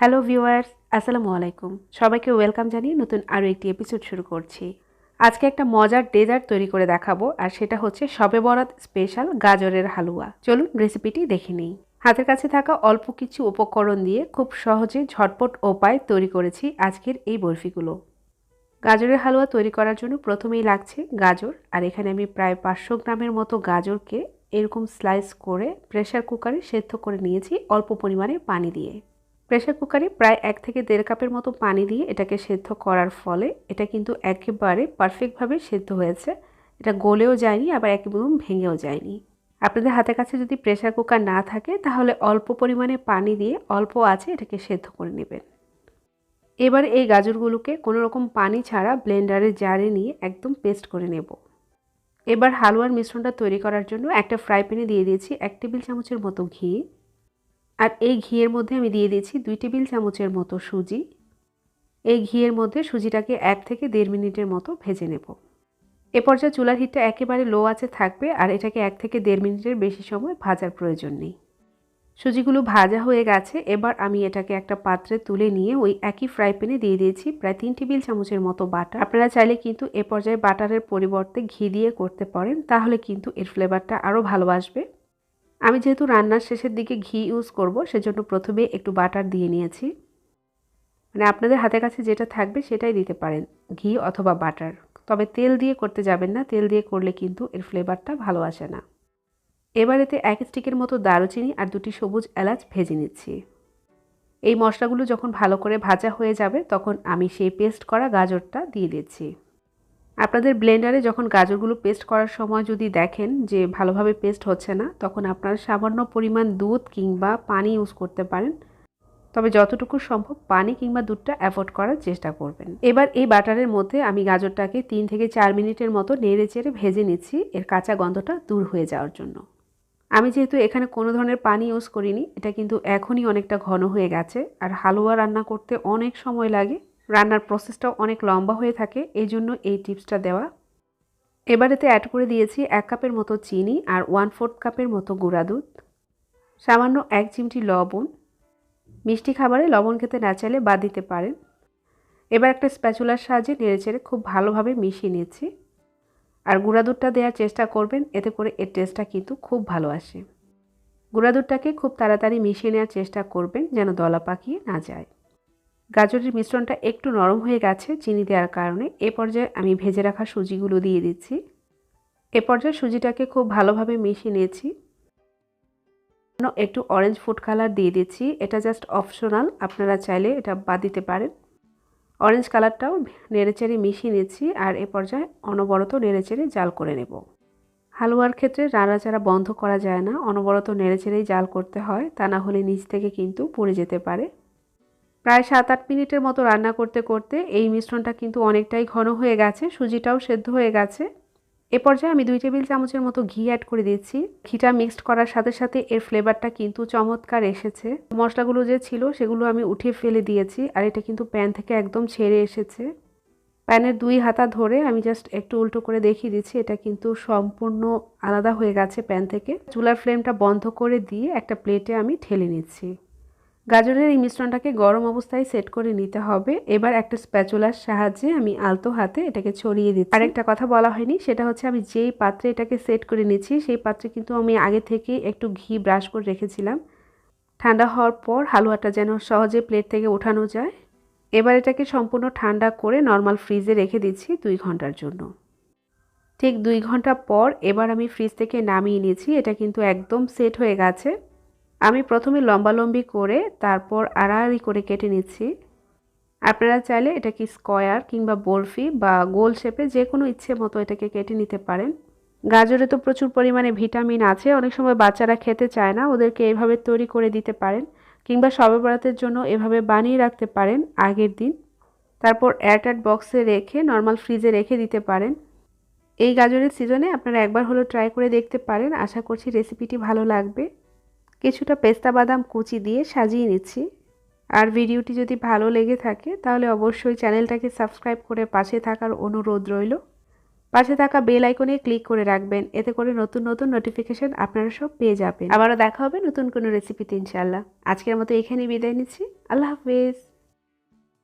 Hello viewers আসসালামু আলাইকুম। সবাইকে ওয়েলকাম জানিয়ে নতুন আরও একটি এপিসোড শুরু করছি। আজকে একটা মজার ডেজার্ট তৈরি করে দেখাবো, আর সেটা হচ্ছে সবে বরাত স্পেশাল গাজরের হালুয়া। চলুন রেসিপিটি দেখে নিই। হাতের কাছে থাকা অল্প কিছু উপকরণ দিয়ে খুব সহজে ঝটপট উপায় তৈরি করেছি আজকের এই বরফিগুলো। গাজরের হালুয়া তৈরি করার জন্য প্রথমেই লাগছে গাজর, আর এখানে আমি প্রায় পাঁচশো গ্রামের মতো গাজরকে এরকম স্লাইস করে প্রেশার কুকারে সেদ্ধ করে নিয়েছি অল্প পরিমাণে পানি দিয়ে। প্রেশার কুকারে প্রায় এক থেকে দেড় কাপের মতো পানি দিয়ে এটাকে সেদ্ধ করার ফলে এটা কিন্তু একেবারে পারফেক্টভাবে সেদ্ধ হয়েছে। এটা গলেও যায়নি, আবার একদম ভেঙেও যায়নি। আপনাদের হাতের কাছে যদি প্রেশার কুকার না থাকে, তাহলে অল্প পরিমাণে পানি দিয়ে অল্প আছে এটাকে সেদ্ধ করে নেবেন। এবার এই গাজরগুলোকে কোনো রকম পানি ছাড়া ব্লেন্ডারের জারে নিয়ে একদম পেস্ট করে নেব। এবার হালুয়ার মিশ্রণটা তৈরি করার জন্য একটা ফ্রাই প্যানে দিয়ে দিয়েছি এক টেবিল চামচের মতো ঘি। আর এই ঘিয়ের মধ্যে আমি দিয়ে দিয়েছি দুই টেবিল চামচের মতো সুজি। এই ঘিয়ের মধ্যে সুজিটাকে এক থেকে দেড় মিনিটের মতো ভেজে নেব। এ পর্যায়ে চুলার হিটটা একেবারে লো আছে থাকবে আর এটাকে এক থেকে দেড় মিনিটের বেশি সময় ভাজার প্রয়োজন নেই। সুজিগুলো ভাজা হয়ে গেছে, এবার আমি এটাকে একটা পাত্রে তুলে নিয়ে ওই একই ফ্রাই প্যানে দিয়ে দিয়েছি প্রায় তিন টেবিল চামচের মতো বাটার। আপনারা চাইলে কিন্তু এ পর্যায়ে বাটারের পরিবর্তে ঘি দিয়ে করতে পারেন, তাহলে কিন্তু এর ফ্লেভারটা আরও ভালো আসবে। আমি যেহেতু রান্নার শেষের দিকে ঘি ইউজ করব, সেজন্য প্রথমে একটু বাটার দিয়ে নিয়েছি। মানে আপনাদের হাতের কাছে যেটা থাকবে সেটাই দিতে পারেন, ঘি অথবা বাটার তবে তেল দিয়ে করতে যাবেন না, তেল দিয়ে করলে কিন্তু এর ফ্লেভারটা ভালো আসে না। এবার এতে এক স্টিকের মতো দারুচিনি আর দুটি সবুজ এলাচ ভেজে নিচ্ছি। এই মশলাগুলো যখন ভালো করে ভাজা হয়ে যাবে, তখন আমি সেই পেস্ট করা গাজরটা দিয়ে দিচ্ছি। আপনাদের ব্লেন্ডারে যখন গাজরগুলো পেস্ট করার সময় যদি দেখেন যে ভালোভাবে পেস্ট হচ্ছে না, তখন আপনারা সামান্য পরিমাণ দুধ কিংবা পানি ইউজ করতে পারেন। তবে যতটুকু সম্ভব পানি কিংবা দুধটা অ্যাভয়েড করার চেষ্টা করবেন। এবার এই বাটারের মধ্যে আমি গাজরটাকে তিন থেকে চার মিনিটের মতো নেড়ে চেড়ে ভেজে নিচ্ছি। এর কাঁচা গন্ধটা দূর হয়ে যাওয়ার জন্য। আমি যেহেতু এখানে কোনো ধরনের পানি ইউজ করিনি, এটা কিন্তু এখনই অনেকটা ঘন হয়ে গেছে। আর হালুয়া রান্না করতে অনেক সময় লাগে। রান্নার প্রসেসটাও অনেক লম্বা হয়ে থাকে এই জন্য এই টিপসটা দেওয়া। এবার এতে অ্যাড করে দিয়েছি এক কাপের মতো চিনি আর ওয়ান ফোর্থ কাপের মতো গুঁড়া দুধ, সামান্য এক চিমটি লবণ। মিষ্টি খাবারে লবণ খেতে না চাইলে বাদ দিতে পারেন। এবার একটা স্প্যাচুলার সাহায্যে নেড়েচেড়ে খুব ভালোভাবে মিশিয়ে নিয়েছি আর গুঁড়া দুধটা দেওয়ার চেষ্টা করবেন, এতে করে এর টেস্টটা কিন্তু খুব ভালো আসে। গুঁড়া দুধটাকে খুব তাড়াতাড়ি মিশিয়ে নেওয়ার চেষ্টা করবেন, যেন দলা পাকিয়ে না যায়। গাজরের মিশ্রণটা একটু নরম হয়ে গেছে চিনি দেওয়ার কারণে। এ পর্যায়ে আমি ভেজে রাখা সুজিগুলো দিয়ে দিচ্ছি। এ পর্যায়ে সুজিটাকে খুব ভালোভাবে মিশিয়ে নিয়েছি। একটু অরেঞ্জ ফুড কালার দিয়ে দিচ্ছি। এটা জাস্ট অপশনাল আপনারা চাইলে এটা বাদ দিতে পারেন। অরেঞ্জ কালারটাও নেড়েচেড়ে মিশিয়ে নিচ্ছি আর এ পর্যায়ে অনবরত নেড়েচেড়ে জাল করে নেব। হালুয়ার ক্ষেত্রে নাড়াচাড়া বন্ধ করা যায় না। অনবরত নেড়েচেড়েই জাল করতে হয়। তা না হলে নিচ থেকে কিন্তু পড়ে যেতে পারে। প্রায় সাত আট মিনিটের মতো রান্না করতে করতে এই মিশ্রণটা কিন্তু অনেকটাই ঘন হয়ে গেছে, সুজিটাও সেদ্ধ হয়ে গেছে। এ পর্যায়ে আমি দুই টেবিল চামচের মতো ঘি অ্যাড করে দিচ্ছি ঘিটা মিক্সড করার সাথে সাথে এর ফ্লেভারটা কিন্তু চমৎকার এসেছে। মশলাগুলো যে ছিল সেগুলো আমি উঠিয়ে ফেলে দিয়েছি আর এটা কিন্তু প্যান থেকে একদম ছেড়ে এসেছে। প্যানের দুই হাতা ধরে আমি জাস্ট একটু উল্টো করে দেখিয়ে দিচ্ছি, এটা কিন্তু সম্পূর্ণ আলাদা হয়ে গেছে প্যান থেকে। চুলার ফ্লেমটা বন্ধ করে দিয়ে একটা প্লেটে আমি ঠেলে নিচ্ছি। গাজরের এই মিশ্রণটাকে গরম অবস্থায় সেট করে নিতে হবে। এবার একটা স্প্যাচুলার সাহায্যে আমি আলতো হাতে এটাকে ছড়িয়ে দিচ্ছি। আরেকটা কথা বলা হয়নি, সেটা হচ্ছে আমি যেই পাত্রে এটাকে সেট করে নিচ্ছি, সেই পাত্রে কিন্তু আমি আগে থেকে একটু ঘি ব্রাশ করে রেখেছিলাম। ঠান্ডা হওয়ার পর হালুয়াটা যেন সহজে প্লেট থেকে ওঠানো যায়। এবার এটাকে সম্পূর্ণ ঠান্ডা করে নর্মাল ফ্রিজে রেখে দিচ্ছি দুই ঘণ্টার জন্য। ঠিক দুই ঘণ্টা পর এবার আমি ফ্রিজ থেকে নামিয়ে নিয়েছি, এটা কিন্তু একদম সেট হয়ে গেছে। আমি প্রথমে লম্বালম্বি করে তারপর আড়াআড়ি করে কেটে নিচ্ছি। আপনারা চাইলে এটাকে স্কোয়ার কিংবা বরফি বা গোল শেপে যে কোনো ইচ্ছে মতো এটাকে কেটে নিতে পারেন। গাজরে তো প্রচুর পরিমাণে ভিটামিন আছে, অনেক সময় বাচ্চারা খেতে চায় না, ওদেরকে এভাবে তৈরি করে দিতে পারেন কিংবা সবে বরাতের জন্য এভাবে বানিয়ে রাখতে পারেন আগের দিন। তারপর এয়ারটাইট বক্সে রেখে নর্মাল ফ্রিজে রেখে দিতে পারেন। এই গাজরের সিজনে আপনারা একবার হলো ট্রাই করে দেখতে পারেন। আশা করছি রেসিপিটি ভালো লাগবে। কিছুটা পেস্তা বাদাম কুচি দিয়ে সাজিয়ে নিচ্ছি। আর ভিডিওটি যদি ভালো লেগে থাকে, তাহলে অবশ্যই চ্যানেলটাকে সাবস্ক্রাইব করে পাশে থাকার অনুরোধ রইল। পাশে থাকা বেল আইকনে ক্লিক করে রাখবেন, এতে করে নতুন নতুন নোটিফিকেশন আপনারা সব পেয়ে যাবেন। আবারও দেখা হবে নতুন কোনো রেসিপিতে ইনশাল্লাহ আজকের মতো এখানেই বিদায় নিচ্ছি। আল্লাহ হাফেজ।